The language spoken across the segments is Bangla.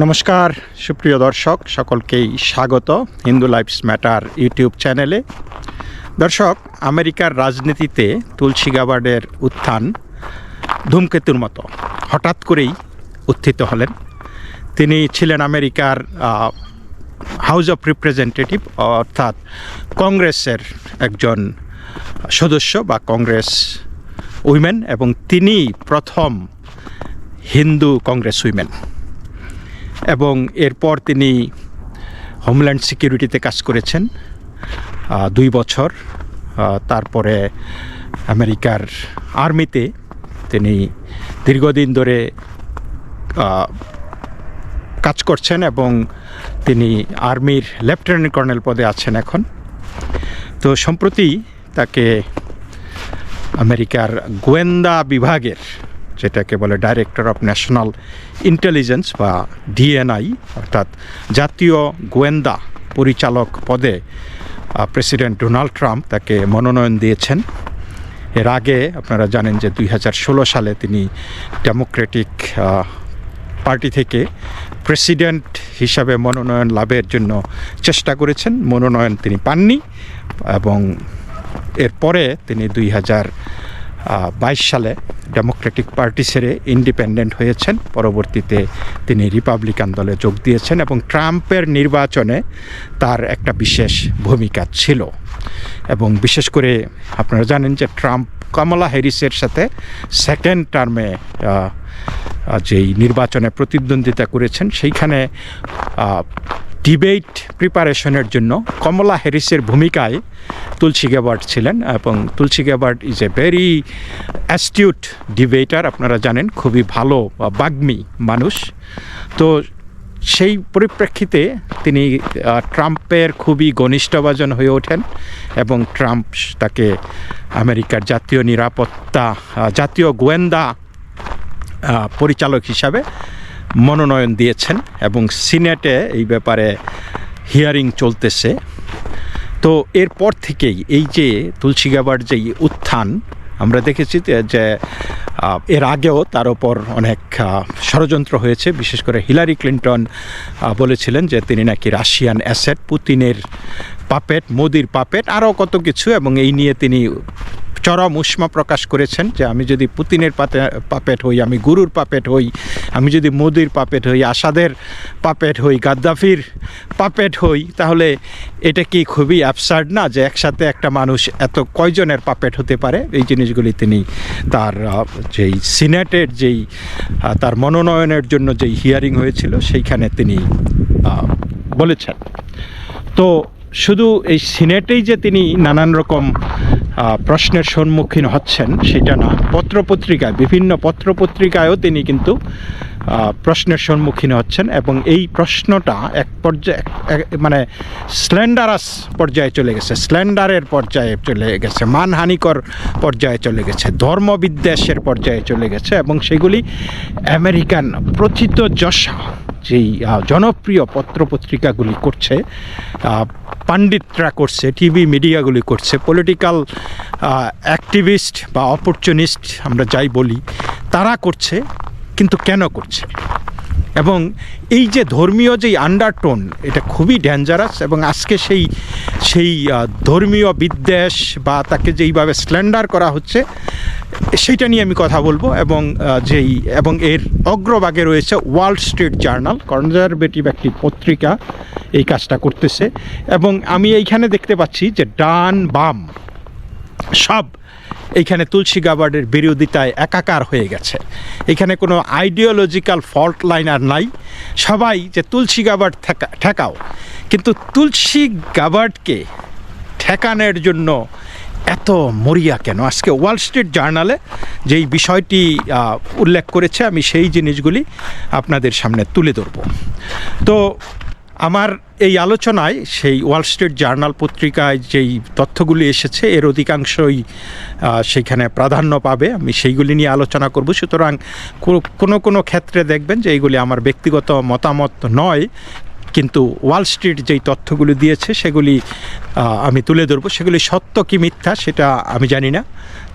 নমস্কার, সুপ্রিয় দর্শক, সকলকেই স্বাগত হিন্দু লাইফস ম্যাটার ইউটিউব চ্যানেলে। দর্শক, আমেরিকার রাজনীতিতে তুলসী গাবার্ডের উত্থান ধূমকেতুর মতো হঠাৎ করেই উত্থিত হলেন। তিনি ছিলেন আমেরিকার হাউস অফ রিপ্রেজেন্টেটিভ অর্থাৎ কংগ্রেসের একজন সদস্য বা কংগ্রেস উইমেন এবং তিনি প্রথম হিন্দু কংগ্রেস উইমেন। এবং এরপর তিনি হোমল্যান্ড সিকিউরিটিতে কাজ করেছেন দুই বছর তারপরে আমেরিকার আর্মিতে তিনি দীর্ঘদিন ধরে কাজ করছেন এবং তিনি আর্মির লেফটেন্যান্ট কর্নেল পদে আছেন এখন। তো সম্প্রতি তাকে আমেরিকার গোয়েন্দা বিভাগের যেটাকে বলে ডাইরেক্টর অফ ন্যাশনাল ইন্টেলিজেন্স বা ডিএনআই অর্থাৎ জাতীয় গোয়েন্দা পরিচালক পদে প্রেসিডেন্ট ডোনাল্ড ট্রাম্প তাকে মনোনয়ন দিয়েছেন। এর আগে আপনারা জানেন যে দুই হাজার ষোলো সালে তিনি ডেমোক্রেটিক পার্টি থেকে প্রেসিডেন্ট হিসাবে মনোনয়ন লাভের জন্য চেষ্টা করেছেন। মনোনয়ন তিনি পাননি এবং এরপরে তিনি দুই হাজার বাইশ সালে ডেমোক্রেটিক পার্টি ছেড়ে ইন্ডিপেন্ডেন্ট হয়েছেন। পরবর্তীতে তিনি রিপাবলিকান দলে যোগ দিয়েছেন এবং ট্রাম্পের নির্বাচনে তার একটা বিশেষ ভূমিকা ছিল। এবং বিশেষ করে আপনারা জানেন যে ট্রাম্প কমলা হ্যারিসের সাথে সেকেন্ড টার্মে যেই নির্বাচনে প্রতিদ্বন্দ্বিতা করেছেন, সেইখানে ডিবেট প্রিপারেশনের জন্য কমলা হ্যারিসের ভূমিকায় তুলসী গ্যাবার্ড ছিলেন এবং Tulsi Gabbard is a very astute debater আপনারা জানেন, খুবই ভালো বাগ্মী মানুষ। তো সেই পরিপ্রেক্ষিতে তিনি ট্রাম্পের খুবই ঘনিষ্ঠভাজন হয়ে ওঠেন এবং ট্রাম্প তাকে আমেরিকার জাতীয় নিরাপত্তা জাতীয় গোয়েন্দা পরিচালক হিসাবে মনোনয়ন দিয়েছেন এবং সিনেটে এই ব্যাপারে হিয়ারিং চলতেছে। তো এরপর থেকেই এই যে তুলসী গাবার যে উত্থান, আমরা দেখেছি যে- এর আগেও তার ওপর অনেক ষড়যন্ত্র হয়েছে। বিশেষ করে হিলারি ক্লিন্টন বলেছিলেন যে, তিনি নাকি রাশিয়ান অ্যাসেট, পুতিনের পাপেট, মোদির পাপেট, আরও কত কিছু এবং এই নিয়ে তিনি চরম উষ্মা প্রকাশ করেছেন যে আমি যদি পুতিনের পাতে, পাপেট হই, আমি গুরুর পাপেট হই, আমি যদি মোদির পাপেট হই, আসাদের পাপেট হই, গাদ্দাফির পাপেট হই, তাহলে এটা কি খুবই অ্যাবসার্ড না যে একসাথে একটা মানুষ এত কয়জনের পাপেট হতে পারে? এই জিনিসগুলি তিনি তার যেই সিনেটের যেই তার মনোনয়নের জন্য যেই হিয়ারিং হয়েছিল সেইখানে তিনি বলেছেন। তো শুধু এই সিনেটেই যে তিনি নানান রকম প্রশ্নের সম্মুখীন হচ্ছেন সেটা না। পত্রপত্রিকায়, বিভিন্ন পত্রপত্রিকায়ও তিনি কিন্তু প্রশ্নের সম্মুখীন হচ্ছেন এবং এই প্রশ্নটা এক পর্যায়ে মানে স্ল্যান্ডারাস পর্যায়ে চলে গেছে, স্ল্যান্ডারের পর্যায়ে চলে গেছে, মানহানিকর পর্যায়ে চলে গেছে, ধর্মবিদ্বেষের পর্যায়ে চলে গেছে এবং সেগুলি আমেরিকান প্রথিত যশা যেই জনপ্রিয় পত্রপত্রিকাগুলি করছে পাণ্ডিতরা করছে, টিভি মিডিয়াগুলি করছে পলিটিক্যাল অ্যাক্টিভিস্ট বা অপরচুনিস্ট আমরা যাই বলি, তারা করছে, কিন্তু কেন করছে? এবং এই যে ধর্মীয় যেই আন্ডারটোন এটা খুবই ডেঞ্জারাস এবং আজকে সেই সেই ধর্মীয় বিদ্বেষ বা তাকে যেইভাবে স্ল্যান্ডার করা হচ্ছে, সেইটা নিয়ে আমি কথা বলব এবং যেই, এবং এর অগ্রভাগে রয়েছে ওয়ার্ল্ড স্ট্রিট জার্নাল কনজারভেটিভ একটি পত্রিকা, এই কাজটা করতেছে এবং আমি এইখানে দেখতে পাচ্ছি যে ডান বাম সব এইখানে তুলসী গাবার্ডের বিরোধিতায় একাকার হয়ে গেছে। এখানে কোনো আইডিওলজিক্যাল ফল্ট লাইন আর নাই। সবাই যে তুলসী গাবার্ড ঠেকা- ঠেকাও, কিন্তু তুলসী গাবার্ডকে ঠেকানোর জন্য এত মরিয়া কেন? আজকে ওয়াল স্ট্রিট জার্নালে যেই বিষয়টি উল্লেখ করেছে, আমি সেই জিনিসগুলি আপনাদের সামনে তুলে ধরব। তো আমার এই আলোচনায় সেই ওয়াল স্ট্রিট জার্নাল পত্রিকায় যেই তথ্যগুলি এসেছে, এর অধিকাংশই সেখানে প্রাধান্য পাবে। আমি সেইগুলি নিয়ে আলোচনা করব। সুতরাং কোনো কোনো ক্ষেত্রে দেখবেন যে এইগুলি আমার ব্যক্তিগত মতামত নয়, কিন্তু ওয়াল স্ট্রিট যেই তথ্যগুলি দিয়েছে, সেগুলি আমি তুলে ধরবো। সেগুলি সত্য কি মিথ্যা সেটা আমি জানি না।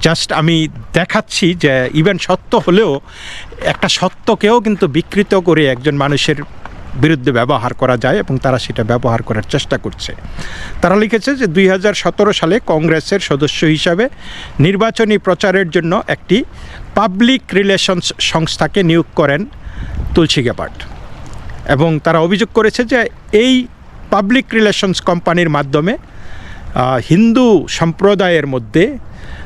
জাস্ট আমি দেখাচ্ছি যে ইভেন সত্য হলেও একটা সত্যকেও কিন্তু বিকৃত করে একজন মানুষের বিরুদ্ধে ব্যবহার করা যায় এবং তারা সেটা ব্যবহার করার চেষ্টা করছে। তারা লিখেছে যে দুই হাজার সতেরো সালে কংগ্রেসের সদস্য হিসাবে নির্বাচনী প্রচারের জন্য একটি পাবলিক রিলেশনস সংস্থাকে নিয়োগ করেন তুলসী গেপাট এবং তারা অভিযোগ করেছে যে এই পাবলিক রিলেশনস কোম্পানির মাধ্যমে হিন্দু সম্প্রদায়ের মধ্যে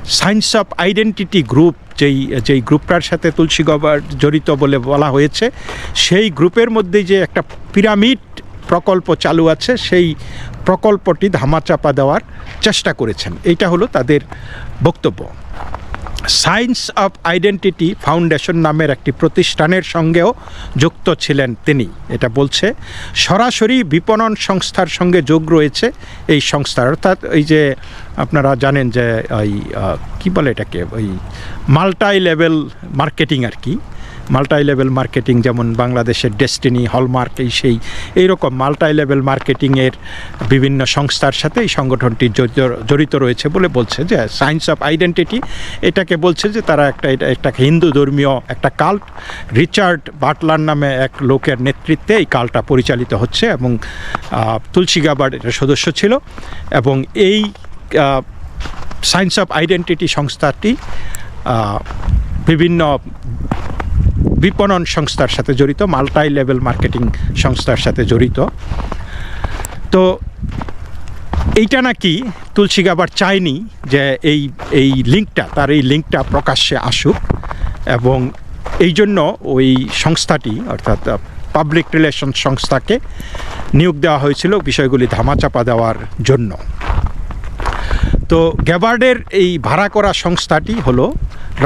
সায়েন্স অফ আইডেন্টিটি গ্রুপ যেই যেই গ্রুপটার সাথে তুলসী গবার জড়িত বলে বলা হয়েছে, সেই গ্রুপের মধ্যে যে একটা পিরামিড প্রকল্প চালু আছে, সেই প্রকল্পটি ধামাচাপা দেওয়ার চেষ্টা করেছেন। এইটা হলো তাদের বক্তব্য। সায়েন্স অফ আইডেন্টিটি ফাউন্ডেশন নামের একটি প্রতিষ্ঠানের সঙ্গেও যুক্ত ছিলেন তিনি। এটা বলছে, সরাসরি বিপণন সংস্থার সঙ্গে যোগ রয়েছে এই সংস্থার অর্থাৎ এই যে আপনারা জানেন যে ওই কী কি বলে এটাকে? ওই মাল্টাই লেভেল মার্কেটিং আর কি। মাল্টাই লেভেল মার্কেটিং যেমন বাংলাদেশের ডেস্টিনি হলমার্ক এই সেই, এইরকম মাল্টাই লেভেল মার্কেটিংয়ের বিভিন্ন সংস্থার সাথে এই সংগঠনটি জড়িত রয়েছে বলে বলছে যে সায়েন্স অফ আইডেন্টিটি এটাকে বলছে যে তারা একটা একটা হিন্দু ধর্মীয় একটা কাল্ট রিচার্ড বাটলার নামে এক লোকের নেতৃত্বে এই কালটা পরিচালিত হচ্ছে এবং তুলসী গাবার্ড এটা সদস্য ছিল এবং এই সায়েন্স অফ আইডেন্টিটি সংস্থাটি বিভিন্ন বিপণন সংস্থার সাথে জড়িত মাল্টাই লেভেল মার্কেটিং সংস্থার সাথে জড়িত। তো এইটা নাকি তুলসী গাবার চায়নি যে এই এই লিঙ্কটা, তার এই লিঙ্কটা প্রকাশ্যে আসুক এবং এই জন্য ওই সংস্থাটি, অর্থাৎ পাবলিক রিলেশন সংস্থাকে নিয়োগ দেওয়া হয়েছিল বিষয়গুলি ধামাচাপা দেওয়ার জন্য। তো গ্যাবার্ডের এই ভাড়া করা সংস্থাটি হলো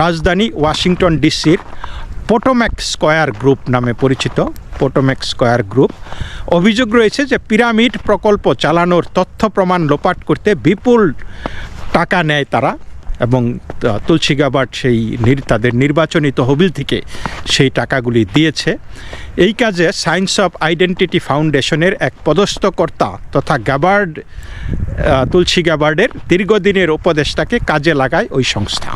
রাজধানী ওয়াশিংটন ডিসির পোটোম্যাক স্কয়ার গ্রুপ নামে পরিচিত পোটোম্যাক স্কয়ার গ্রুপ অভিযোগ রয়েছে যে পিরামিড প্রকল্প চালানোর তথ্য প্রমাণ লোপাট করতে বিপুল টাকা নেয় তারা এবং তুলসী গাবার্ড সেই তাদের নির্বাচনী তহবিল থেকে সেই টাকাগুলি দিয়েছে। এই কাজে সায়েন্স অফ আইডেন্টিটি ফাউন্ডেশনের এক পদস্থ কর্তা তথা গাবার্ড তুলসী গাবার্ডের দীর্ঘদিনের উপদেষ্টাকে কাজে লাগায় ওই সংস্থা।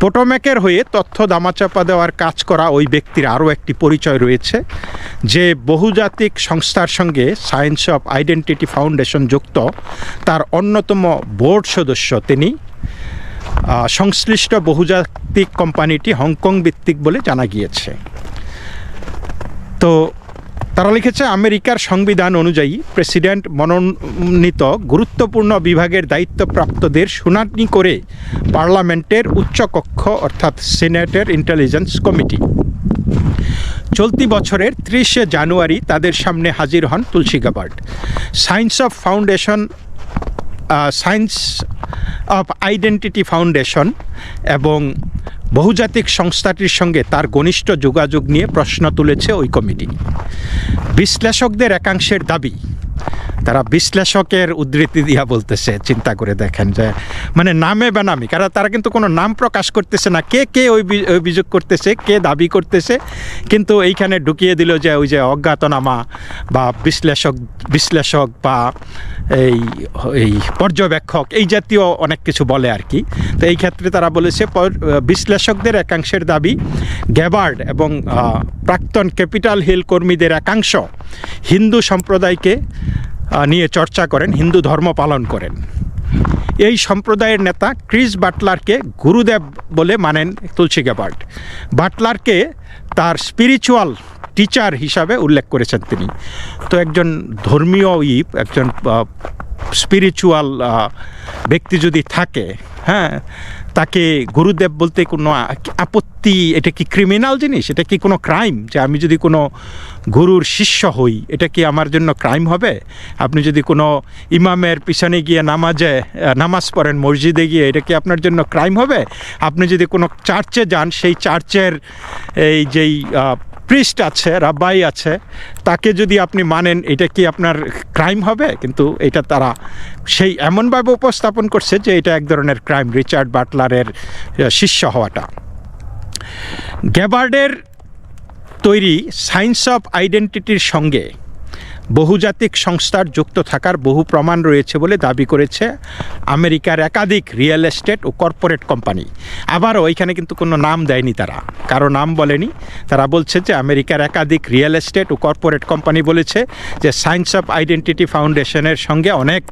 পোটোম্যাকের হয়ে তথ্য দামাচাপা দেওয়ার কাজ করা ওই ব্যক্তির আরও একটি পরিচয় রয়েছে, যে বহুজাতিক সংস্থার সঙ্গে সায়েন্স অফ আইডেন্টিটি ফাউন্ডেশন যুক্ত তার অন্যতম বোর্ড সদস্য তিনি। সংশ্লিষ্ট বহুজাতিক কোম্পানিটি হংকং ভিত্তিক বলে জানা গিয়েছে। তো তারা লিখেছে, আমেরিকার সংবিধান অনুযায়ী প্রেসিডেন্ট মনোনীত গুরুত্বপূর্ণ বিভাগের দায়িত্বপ্রাপ্তদের শুনানি করে পার্লামেন্টের উচ্চকক্ষ অর্থাৎ সিনেটের ইন্টেলিজেন্স কমিটি। চলতি বছরের ত্রিশে জানুয়ারি তাদের সামনে হাজির হন Tulsi Gabbard science of foundation science of identity foundation এবং বহুজাতিক সংস্থাটির সঙ্গে তার ঘনিষ্ঠ যোগাযোগ নিয়ে প্রশ্ন তুলেছে ওই কমিটি। বিশ্লেষকদের একাংশের দাবি তারা বিশ্লেষকের উদ্ধৃতি দিয়া বলতেছে, চিন্তা করে দেখেন যে মানে নামে বেনামি কারণ তারা কিন্তু কোনো নাম প্রকাশ করতেছে না। কে কে ওই অভিযোগ করতেছে, কে দাবি করতেছে? কিন্তু এইখানে ঢুকিয়ে দিল যে, ওই যে অজ্ঞাতনামা বা বিশ্লেষক বিশ্লেষক বা এই এই পর্যবেক্ষক, এই জাতীয় অনেক কিছু বলে আর কি। তো এই ক্ষেত্রে তারা বলেছে বিশ্লেষকদের একাংশের দাবি গ্যাবার্ড এবং প্রাক্তন ক্যাপিটাল হিল কর্মীদের একাংশ হিন্দু সম্প্রদায়কে নিয়ে চর্চা করেন, হিন্দু ধর্ম পালন করেন। এই সম্প্রদায়ের নেতা ক্রিস বাটলারকে গুরুদেব বলে মানেন তুলসী গ্যাবার্ড বাটলারকে তার স্পিরিচুয়াল টিচার হিসাবে উল্লেখ করেছেন তিনি। তো একজন ধর্মীয় ই একজন স্পিরিচুয়াল ব্যক্তি যদি থাকে হ্যাঁ তাকে গুরুদেব বলতে কোনো আপত্তি, এটা কি ক্রিমিনাল জিনিস? এটা কি কোনো ক্রাইম যে আমি যদি কোনো গুরুর শিষ্য হই, এটা কি আমার জন্য ক্রাইম হবে? আপনি যদি কোনো ইমামের পিছনে গিয়ে নামাজে নামাজ পড়েন, মসজিদে গিয়ে, এটা কি আপনার জন্য ক্রাইম হবে? আপনি যদি কোনো চার্চে যান, সেই চার্চের এই যেই প্রিস্ট আছে রাব্বাই আছে, তাকে যদি আপনি মানেন, এটা কি আপনার ক্রাইম হবে? কিন্তু এটা তারা সেই এমনভাবে উপস্থাপন করছে যে এটা এক ধরনের ক্রাইম রিচার্ড বাটলারের শিষ্য হওয়াটা। গ্যাবার্ডের তৈরি সায়েন্স অফ আইডেন্টিটির সঙ্গে বহুজাতিক সংস্থার যুক্ত থাকার বহু প্রমাণ রয়েছে বলে দাবি করেছে আমেরিকার একাধিক রিয়েল এস্টেট ও কর্পোরেট কোম্পানি। আবারও ওইখানে কিন্তু কোনো নাম দেয়নি তারা। কারও নাম বলেনি। তারা বলছে যে আমেরিকার একাধিক রিয়েল এস্টেট ও কর্পোরেট কোম্পানি বলেছে যে সায়েন্স অফ আইডেন্টিটি ফাউন্ডেশনের সঙ্গে অনেক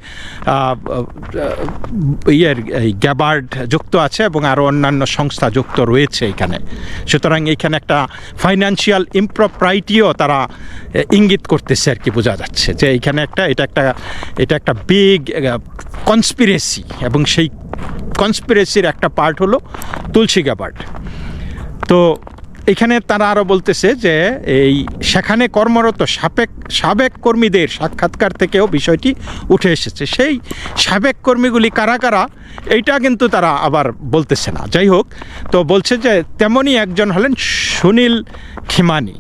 ইয়ের গ্যাবার্ড যুক্ত আছে এবং আরও অন্যান্য সংস্থা যুক্ত রয়েছে এখানে। সুতরাং এখানে একটা ফাইন্যান্সিয়াল ইমপ্রপ্রাইটিও তারা ইঙ্গিত করতেছে আর কি বোঝা যাচ্ছে যে এইখানে একটা, এটা একটা এটা একটা বিগ কনস্পিরেসি এবং সেই কনস্পিরেসির একটা পার্ট হলো তুলসী গ্যাবার্ড তো এখানে তারা আরও বলতেছে যে এই সেখানে কর্মরত সাবেক সাবেক কর্মীদের সাক্ষাৎকার থেকেও বিষয়টি উঠে এসেছে। সেই সাবেক কর্মীগুলি কারা কারা, এইটা কিন্তু তারা আবার বলতেছে না। যাই হোক, তো বলছে যে তেমনই একজন হলেন সুনীল খিমানি।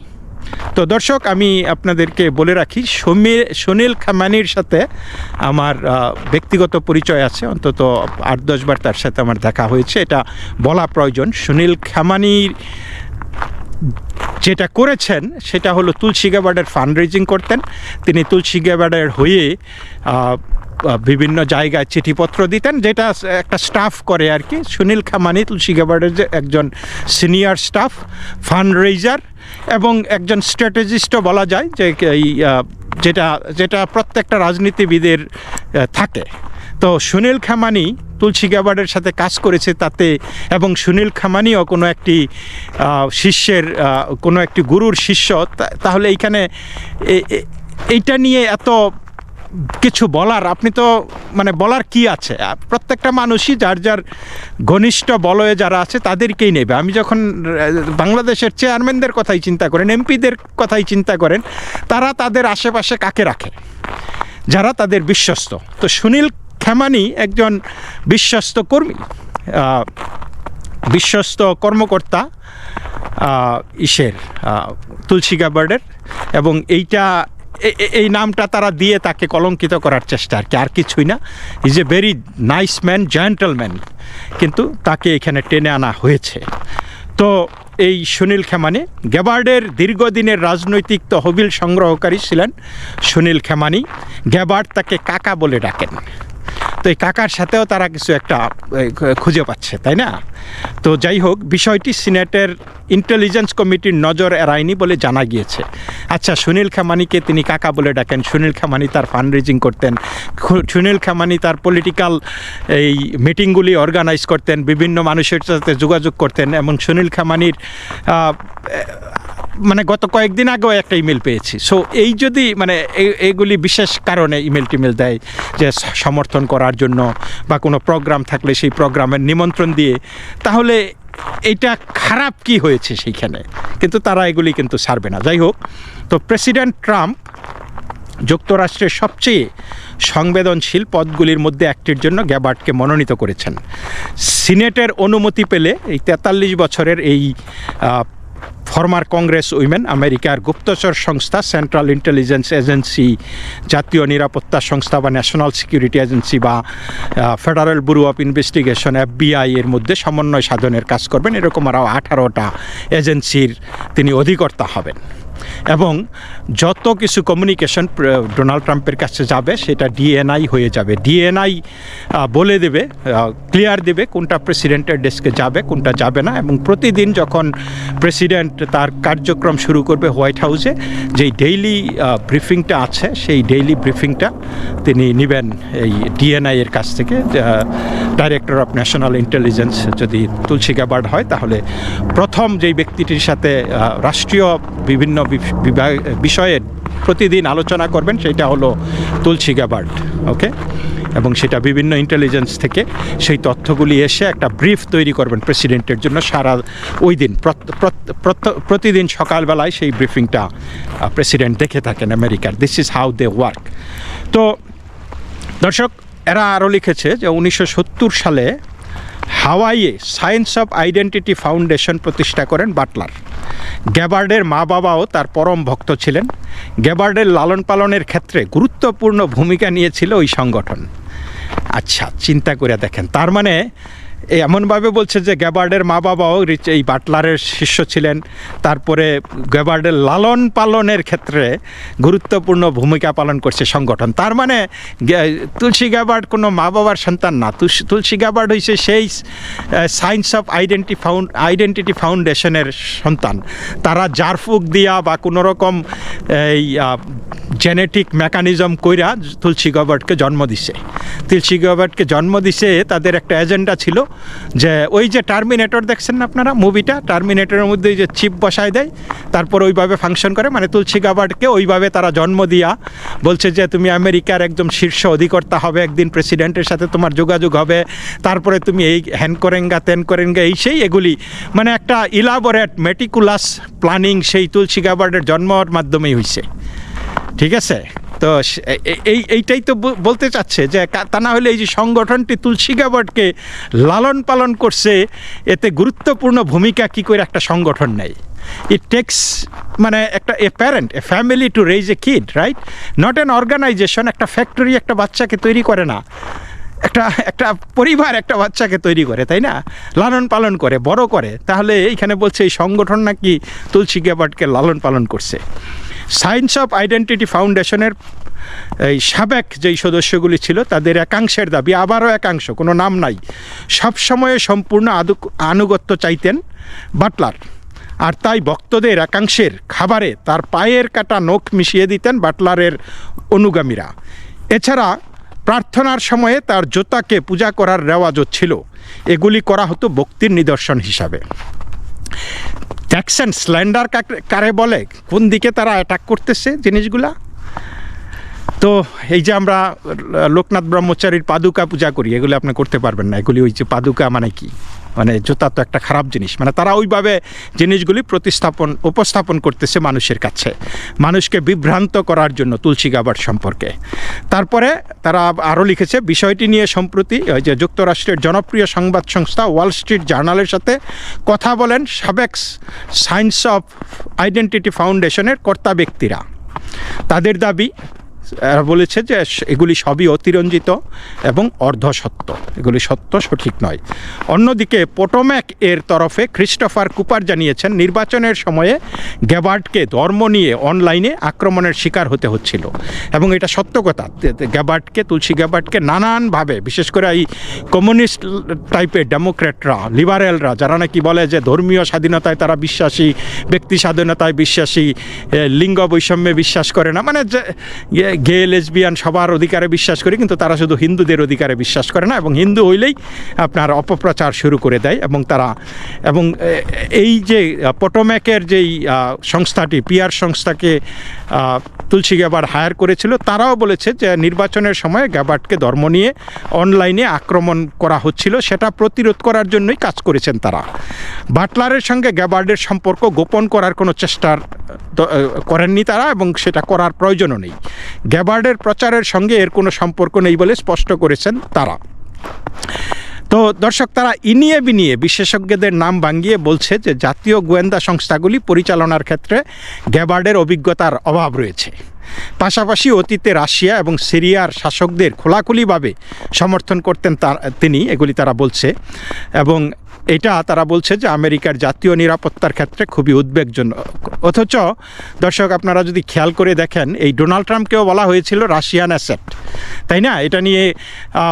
তো দর্শক, আমি আপনাদেরকে বলে রাখি, সমীর, সুনীল খামানির সাথে আমার ব্যক্তিগত পরিচয় আছে। অন্তত আট দশবার তার সাথে আমার দেখা হয়েছে। এটা বলা প্রয়োজন। সুনীল খামানির যেটা করেছেন, সেটা হলো তুলসী গ্যাবার্ডের ফান্ড রেজিং করতেন। তিনি তুলসী গ্যাবার্ডের হয়ে বিভিন্ন জায়গায় চিঠিপত্র দিতেন, যেটা একটা স্টাফ করে আর কি। সুনীল খামানি তুলসী গ্যাবার্ডের যে একজন সিনিয়র স্টাফ ফান্ড রেজার এবং একজন স্ট্র্যাটেজিস্টও বলা যায় যে এই যেটা যেটা প্রত্যেকটা রাজনীতিবিদের থাকে। তো সুনীল খামানি তুলসী গ্যাবার্ডের সাথে কাজ করেছে তাতে এবং সুনীল খামানিও কোনো একটি শিষ্যের কোনো একটি গুরুর শিষ্য। তাহলে এইখানে এইটা নিয়ে এত কিছু বলার, আপনি তো মানে বলার কি আছে? প্রত্যেকটা মানুষই যার যার ঘনিষ্ঠ বলয়ে যারা আছে তাদেরকেই নেবে। আমি যখন বাংলাদেশের চেয়ারম্যানদের কথাই চিন্তা করেন, এমপিদের কথাই চিন্তা করেন, তারা তাদের আশেপাশে কাকে রাখে? যারা তাদের বিশ্বস্ত। তো সুনীল খেমানি একজন বিশ্বস্ত কর্মী। বিশ্বস্ত কর্মকর্তা ইসের তুলসী গাবার্ডের এবং এইটা এই নামটা তারা দিয়ে তাকে কলঙ্কিত করার চেষ্টা আর কি, আর কিছুই না। Is a very nice man gentleman কিন্তু তাকে এখানে টেনে আনা হয়েছে। তো এই সুনীল খেমানি গ্যাবার্ডের দীর্ঘদিনের রাজনৈতিক তহবিল সংগ্রহকারী ছিলেন সুনীল খেমানি। গ্যাবার্ড তাকে কাকা বলে ডাকেন। তো এই কাকার সাথেও তারা কিছু একটা খুঁজে পাচ্ছে, তাই না? তো যাই হোক, বিষয়টি সিনেটের ইন্টেলিজেন্স কমিটির নজর এড়ায়নি বলে জানা গিয়েছে। আচ্ছা সুনীল খামানিকে তিনি কাকা বলে ডাকেন। সুনীল খামানি তার ফান্ড রেজিং করতেন সুনীল খামানি তার পলিটিক্যাল এই মিটিংগুলি অর্গানাইজ করতেন, বিভিন্ন মানুষের সাথে যোগাযোগ করতেন এবং সুনীল খামানির মানে গত কয়েকদিন আগেও একটা ইমেল পেয়েছি। সো এই যদি মানে এই- এইগুলি বিশেষ কারণে ইমেল টিমেল দেয় যে সমর্থন করার জন্য বা কোনো প্রোগ্রাম থাকলে সেই প্রোগ্রামের নিমন্ত্রণ দিয়ে, তাহলে এটা খারাপ কি হয়েছে সেইখানে? কিন্তু তারা এগুলি কিন্তু ছাড়বে না। যাই হোক, তো প্রেসিডেন্ট ট্রাম্প যুক্তরাষ্ট্রের সবচেয়ে সংবেদনশীল পদগুলির মধ্যে একটির জন্য গ্যাবার্টকে মনোনীত করেছেন। সিনেটের অনুমতি পেলে এই তেতাল্লিশ বছরের এই ফর্মার কংগ্রেস উইমেন, আমেরিকার গুপ্তচর সংস্থা সেন্ট্রাল ইন্টেলিজেন্স এজেন্সি, জাতীয় নিরাপত্তা সংস্থা বা ন্যাশনাল সিকিউরিটি এজেন্সি বা Federal Bureau of Investigation, FBI এর মধ্যে সমন্বয় সাধনের কাজ করবেন। এরকম আরও আঠারোটা এজেন্সির তিনি অধিকর্তা হবেন। এবং যত কিছু কমিউনিকেশন ডোনাল্ড ট্রাম্পের কাছে যাবে, সেটা ডিএনআই হয়ে যাবে। ডিএনআই বলে দেবে ক্লিয়ার দেবে কোনটা প্রেসিডেন্টের ডেস্কে যাবে, কোনটা যাবে না। এবং প্রতিদিন যখন প্রেসিডেন্ট তার কার্যক্রম শুরু করবে হোয়াইট হাউসে যেই ডেইলি ব্রিফিংটা আছে, সেই ডেইলি ব্রিফিংটা তিনি নেবেন এই ডিএনআই এর কাছ থেকে। ডাইরেক্টর অফ ন্যাশনাল ইন্টেলিজেন্স যদি তুলসী গ্যাবার্ড হয়, তাহলে প্রথম যেই ব্যক্তিটির সাথে রাষ্ট্রীয় বিভিন্ন বিষয়ে প্রতিদিন আলোচনা করবেন সেটা হলো তুলসী গ্যাবার্ড ওকে? এবং সেটা বিভিন্ন ইন্টেলিজেন্স থেকে সেই তথ্যগুলি এসে একটা ব্রিফ তৈরি করবেন প্রেসিডেন্টের জন্য সারা ওই দিন, প্রত- প্রত- প্রত- প্রতিদিন সকালবেলায় সেই ব্রিফিংটা প্রেসিডেন্ট দেখে থাকেন আমেরিকার। This is how they work তো, দর্শক, এরা আরও লিখেছে যে উনিশশো সত্তর সালে হাওয়াইয়ে সায়েন্স অফ আইডেন্টিটি ফাউন্ডেশন প্রতিষ্ঠা করেন বাটলার। গ্যাবার্ডের মা বাবাও তার পরম ভক্ত ছিলেন। গ্যাবার্ডের লালন পালনের ক্ষেত্রে গুরুত্বপূর্ণ ভূমিকা নিয়েছিল ওই সংগঠন। আচ্ছা চিন্তা করে দেখেন। তার মানে এমনভাবে বলছে যে গ্যাবার্ডের মা বাবাও এই বাটলারের শিষ্য ছিলেন। তারপরে গ্যাবার্ডের লালন পালনের ক্ষেত্রে গুরুত্বপূর্ণ ভূমিকা পালন করছে সংগঠন। তার মানে তুলসী গ্যাবার্ড কোনো মা বাবার সন্তান না। তুলসী- গ্যাবার্ড হয়েছে সেই Science of identity found identity ফাউন্ডেশনের সন্তান। তারা জারফুক দিয়া বা কোনো রকম, এই জেনেটিক মেকানিজম কইরা তুলসী গ্যাবার্ডকে জন্ম দিছে। তুলসী গ্যাবার্ডকে জন্ম দিছে, তাদের একটা এজেন্ডা ছিল যে ওই যে টার্মিনেটর দেখছেন না আপনারা মুভিটা টার্মিনেটরের মধ্যে যে চিপ বসায় দেয়, তারপর ওইভাবে ফাংশন করে। মানে তুলসী গাবার্ডকে ওইভাবে তারা জন্ম দিয়া বলছে যে, তুমি আমেরিকার একদম শীর্ষ অধিকর্তা হবে, একদিন প্রেসিডেন্টের সাথে তোমার যোগাযোগ হবে। তারপরে তুমি এই হ্যান করেঙ্গা, তেন করেঙ্গা, এই সেই এগুলি। মানে একটা ইলাবোরেট মেটিকুলাস প্ল্যানিং সেই তুলসী গাবার্ডের জন্মর মাধ্যমেই হয়েছে ঠিক আছে? তো এই এইটাই তো বলতে চাচ্ছে যে তা না হলে এই যে সংগঠনটি তুলসী গাবার্ডকে লালন পালন করছে, এতে গুরুত্বপূর্ণ ভূমিকা কী করে একটা সংগঠন নেয়? ইট টেক্স মানে একটা a parent a family to raise a kid right not an organization একটা ফ্যাক্টরি একটা বাচ্চাকে তৈরি করে না। একটা একটা পরিবার একটা বাচ্চাকে তৈরি করে, তাই না? লালন পালন করে, বড় করে। তাহলে এইখানে বলছে এই সংগঠন নাকি তুলসী গ্যাবার্ডকে লালন পালন করছে। সায়েন্স অফ আইডেন্টিটি ফাউন্ডেশনের এই সাবেক যেই সদস্যগুলি ছিল, তাদের একাংশের দাবি, আবারও একাংশ, কোনো নাম নাই, সবসময়ে সম্পূর্ণ আদু- আনুগত্য চাইতেন বাটলার। আর তাই ভক্তদের একাংশের খাবারে তার পায়ের কাটা নখ মিশিয়ে দিতেন বাটলারের অনুগামীরা। এছাড়া প্রার্থনার সময়ে তার জোতাকে পূজা করার রেওয়াজও ছিল। এগুলি করা হতো ভক্তির নিদর্শন হিসাবে। দেখছেন স্ল্যান্ডার কারে বলে? কোন দিকে তারা অ্যাটাক করতেছে জিনিসগুলা? তো এই যে আমরা লোকনাথ ব্রহ্মচারীর পাদুকা পূজা করি, এগুলো আপনি করতে পারবেন না। এগুলি ওই যে পাদুকা মানে কি? মানে জুতা তো একটা খারাপ জিনিস। মানে তারা ওইভাবে জিনিসগুলি প্রতিস্থাপন, উপস্থাপন করতেছে মানুষের কাছে। মানুষকে বিভ্রান্ত করার জন্য তুলসী গাবার সম্পর্কে। তারপরে তারা আরও লিখেছে, বিষয়টি নিয়ে সম্প্রতি ওই যে যুক্তরাষ্ট্রের জনপ্রিয় সংবাদ সংস্থা ওয়াল স্ট্রিট জার্নালের সাথে কথা বলেন সাবেক সায়েন্স অফ আইডেন্টিটি ফাউন্ডেশনের কর্তা ব্যক্তিরা। তাদের দাবি বলেছে যে এগুলি সবই অতিরঞ্জিত এবং অর্ধসত্য। এগুলি সত্য সঠিক নয়। অন্যদিকে পোটোম্যাক এর তরফে ক্রিস্টোফার কুপার জানিয়েছেন নির্বাচনের সময়ে গ্যাবার্ডকে ধর্ম নিয়ে অনলাইনে আক্রমণের শিকার হতে হচ্ছিল। এবং এটা সত্য কথা গ্যাবার্ডকে তুলসী গ্যাবার্ডকে নানানভাবে বিশেষ করে এই কমিউনিস্ট টাইপের ডেমোক্রেটরা লিবারেলরা যারা নাকি বলে যে ধর্মীয় স্বাধীনতায় তারা বিশ্বাসী ব্যক্তি স্বাধীনতায় বিশ্বাসী লিঙ্গ বৈষম্যে বিশ্বাস করে না মানে যে ইয়ে, গে লেসবিয়ান সবার অধিকারে বিশ্বাস করি, কিন্তু তারা শুধু হিন্দুদের অধিকারে বিশ্বাস করে না, এবং হিন্দু হইলেই আপনার অপপ্রচার শুরু করে দেয়, এবং তারা, এবং এই যে পটোম্যাকের যেই সংস্থাটি পিয়ার সংস্থাকে তুলসী গ্যাবার হায়ার করেছিল, তারাও বলেছে যে নির্বাচনের সময় গ্যাবার্ডকে ধর্ম নিয়ে অনলাইনে আক্রমণ করা হচ্ছিল, সেটা প্রতিরোধ করার জন্যই কাজ করেছেন তারা। বাটলারের সঙ্গে গ্যাবার্ডের সম্পর্ক গোপন করার কোনো চেষ্টার করেননি তারা, এবং সেটা করার প্রয়োজনও নেই। গ্যাবার্ডের প্রচারের সঙ্গে এর কোনো সম্পর্ক নেই বলে স্পষ্ট করেছেন তারা। তো দর্শক, তারা ইনিয়ে বিনিয়ে বিশেষজ্ঞদের নাম ভাঙ্গিয়ে বলছে যে জাতীয় গোয়েন্দা সংস্থাগুলি পরিচালনার ক্ষেত্রে গ্যাবার্ডের অভিজ্ঞতার অভাব রয়েছে। পাশাপাশি অতীতে রাশিয়া এবং সিরিয়ার শাসকদের খোলাখুলিভাবে সমর্থন করতেন তিনি, এগুলি তারা বলছে। এবং এটা তারা বলছে যে আমেরিকার জাতীয় নিরাপত্তার ক্ষেত্রে খুবই উদ্বেগজনক। অথচ দর্শক, আপনারা যদি খেয়াল করে দেখেন, এই ডোনাল্ড ট্রাম্পকেও বলা হয়েছিল রাশিয়ান অ্যাসেট। তাই না? এটা নিয়ে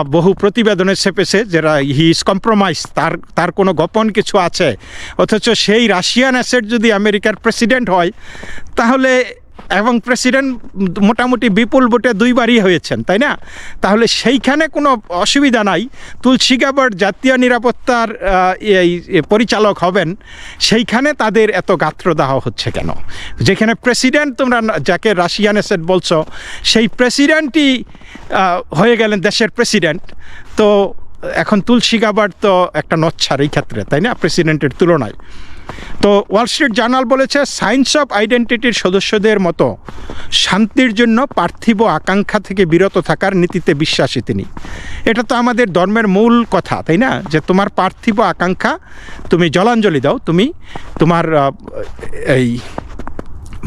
বহু প্রতিবেদনে চেপেছে যারা হি ইজ কম্প্রোমাইজ তার তার কোনো গোপন কিছু আছে। অথচ সেই রাশিয়ান অ্যাসেট যদি আমেরিকার প্রেসিডেন্ট হয়, তাহলে এবং প্রেসিডেন্ট মোটামুটি বিপুল ভোটে দুইবারই হয়েছেন, তাই না? তাহলে সেইখানে কোনো অসুবিধা নাই। তুলসী গাবার জাতীয় নিরাপত্তার এই পরিচালক হবেন, সেইখানে তাদের এত গাত্রদাহ হচ্ছে কেন? যেখানে প্রেসিডেন্ট তোমরা যাকে রাশিয়ান এসেট বলছো, সেই প্রেসিডেন্টই হয়ে গেলেন দেশের প্রেসিডেন্ট। তো এখন তুলসী গাবার তো একটা নচ্ছার এই ক্ষেত্রে, তাই না? প্রেসিডেন্টের তুলনায়। তো ওয়াল স্ট্রিট জার্নাল বলেছে সায়েন্স অফ আইডেন্টিটির সদস্যদের মতো শান্তির জন্য পার্থিব আকাঙ্ক্ষা থেকে বিরত থাকার নীতিতে বিশ্বাসী তিনি। এটা তো আমাদের ধর্মের মূল কথা, তাই না? যে তোমার পার্থিব আকাঙ্ক্ষা, তুমি জলাঞ্জলি দাও, তুমি তোমার এই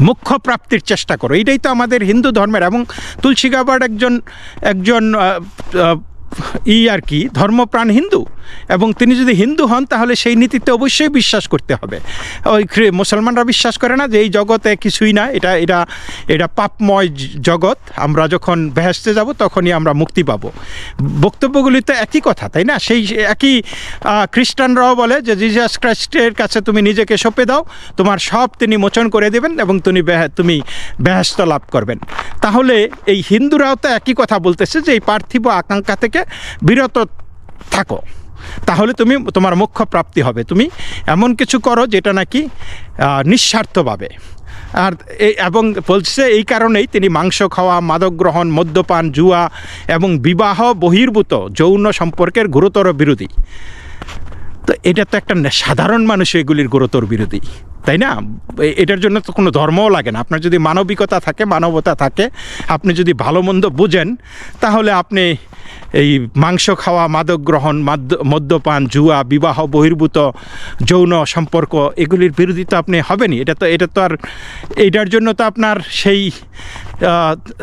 মুখ্য প্রাপ্তির চেষ্টা করো। এটাই তো আমাদের হিন্দু ধর্মের। এবং তুলসী গাবার্ড একজন একজন ই আর কি, ধর্মপ্রাণ হিন্দু। এবং তিনি যদি হিন্দু হন, তাহলে সেই নীতিতে অবশ্যই বিশ্বাস করতে হবে। ওই মুসলমানরা বিশ্বাস করে না যে এই জগতে কিছুই না, এটা এটা এটা পাপময় জগৎ। আমরা যখন বেহেস্তে যাব, তখনই আমরা মুক্তি পাবো। বক্তব্যগুলি তো একই কথা, তাই না? সেই, একই খ্রিস্টানরাও বলে যে জিজাস খ্রাইস্টের কাছে তুমি নিজেকে সঁপে দাও, তোমার সব তিনি মোচন করে দেবেন এবং তুমি তুমি বেহেস্ত লাভ করবেন। তাহলে এই হিন্দুরাও তো একই কথা বলতেছে যে এই পার্থিব আকাঙ্ক্ষা থেকে বিরত থাকো। তাহলে তুমি, তোমার মুখ্য প্রাপ্তি হবে। তুমি এমন কিছু করো যেটা নাকি নিঃস্বার্থভাবে। আর এবং বলছে এই কারণেই তিনি মাংস খাওয়া, মাদক গ্রহণ, মদ্যপান, জুয়া এবং বিবাহ বহির্ভূত যৌন সম্পর্কের গুরুতর বিরোধী। তো এটা তো একটা সাধারণ মানুষ এগুলির গুরুতর বিরোধী, তাই না? এটার জন্য তো কোনো ধর্মও লাগে না। আপনার যদি মানবিকতা থাকে, মানবতা থাকে, আপনি যদি ভালো মন্দ বুঝেন, তাহলে আপনি এই মাংস খাওয়া, মাদক গ্রহণ মাদ্য- মদ্যপান, জুয়া, বিবাহ, বহির্ভূত যৌন সম্পর্ক, এগুলির বিরোধী তো আপনি হবেনই। এটা তো এটা তো আর এটার জন্য তো আপনার সেই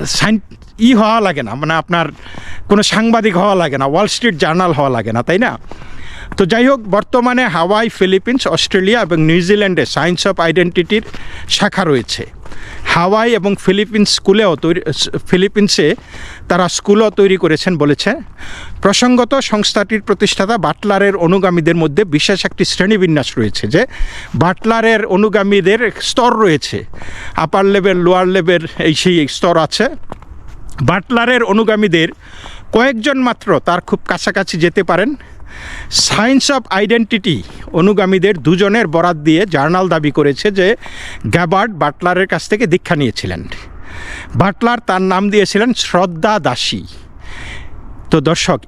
সাইন, ই হওয়া লাগে না। মানে আপনার কোনো সাংবাদিক হওয়া লাগে না ওয়াল স্ট্রিট জার্নাল হওয়া লাগে না, তাই না? তো যাই হোক, বর্তমানে হাওয়াই, ফিলিপিন্স, অস্ট্রেলিয়া এবং নিউজিল্যান্ডে সায়েন্স অফ আইডেন্টিটির শাখা রয়েছে। হাওয়াই এবং ফিলিপিন্স স্কুলেও তৈরি ফিলিপিন্সে তারা স্কুলও তৈরি করেছেন বলেছে। প্রসঙ্গত সংস্থাটির প্রতিষ্ঠাতা বাটলারের অনুগামীদের মধ্যে বিশেষ একটি শ্রেণীবিন্যাস রয়েছে যে বাটলারের অনুগামীদের স্তর রয়েছে। আপার লেভেল লোয়ার লেভেল এই সেই স্তর আছে। বাটলারের অনুগামীদের কয়েকজন মাত্র তার খুব কাছাকাছি যেতে পারেন। সায়েন্স অফ আইডেন্টিটি অনুগামীদের দুজনের বরাত দিয়ে জার্নাল দাবি করেছে যে গ্যাবার্ড বাটলারের কাছ থেকে দীক্ষা নিয়েছিলেন। বাটলার তার নাম দিয়েছিলেন শ্রদ্ধা দাসী। তো দর্শক,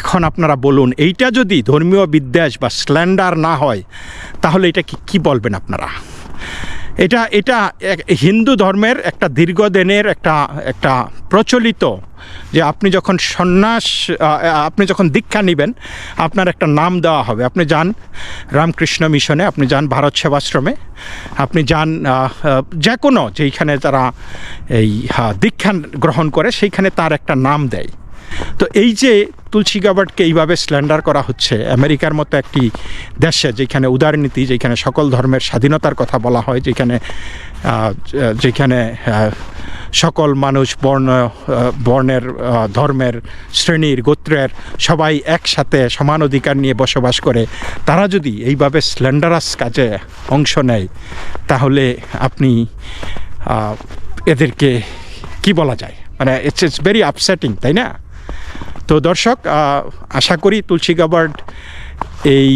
এখন আপনারা বলুন, এইটা যদি ধর্মীয় বিদ্বেষ বা স্ল্যান্ডার না হয়, তাহলে এটা কি কী বলবেন আপনারা? এটা এটা হিন্দু ধর্মের একটা দীর্ঘদিনের একটা একটা প্রচলিত যে আপনি যখন সন্ন্যাস আপনি যখন দীক্ষা নেবেন, আপনার একটা নাম দেওয়া হবে। আপনি যান রামকৃষ্ণ মিশনে, আপনি যান ভারত সেবাশ্রমে, আপনি যান যে কোনো যেইখানে তারা এই দীক্ষা গ্রহণ করে, সেইখানে তার একটা নাম দেয়। তো এই যে তুলসী গাবার্ডকে এইভাবে স্ল্যান্ডার করা হচ্ছে, আমেরিকার মতো একটি দেশে যেখানে উদারনীতি, যেখানে সকল ধর্মের স্বাধীনতার কথা বলা হয়, যেখানে যেখানে সকল মানুষ বর্ণ বর্ণের ধর্মের শ্রেণির, গোত্রের সবাই একসাথে সমান অধিকার নিয়ে বসবাস করে, তারা যদি এইভাবে স্ল্যান্ডারাস কাজে অংশ নেয়, তাহলে আপনি এদেরকে কি বলা যায়? মানে ইটস ইটস ভেরি আপসেটিং তাই না? তো দর্শক আশা করি তুলসী গাবার্ড এই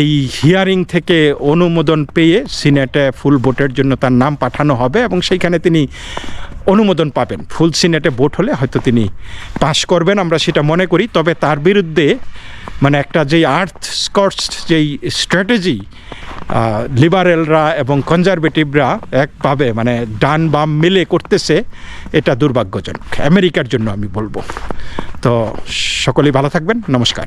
এই হিয়ারিং থেকে অনুমোদন পেয়ে সিনেটে ফুল ভোটের জন্য তার নাম পাঠানো হবে এবং সেইখানে তিনি অনুমোদন পাবেন। ফুল সিনেটে ভোট হলে হয়তো তিনি পাশ করবেন, আমরা সেটা মনে করি। তবে তার বিরুদ্ধে মানে একটা যেই আর্থ স্কটস যেই স্ট্র্যাটেজি লিবারেলরা এবং কনজারভেটিভরা একভাবে মানে ডান বাম মিলে করতেছে, এটা দুর্ভাগ্যজনক। আমেরিকার জন্য আমি বলব। তো সকলেই ভালো থাকবেন। নমস্কার।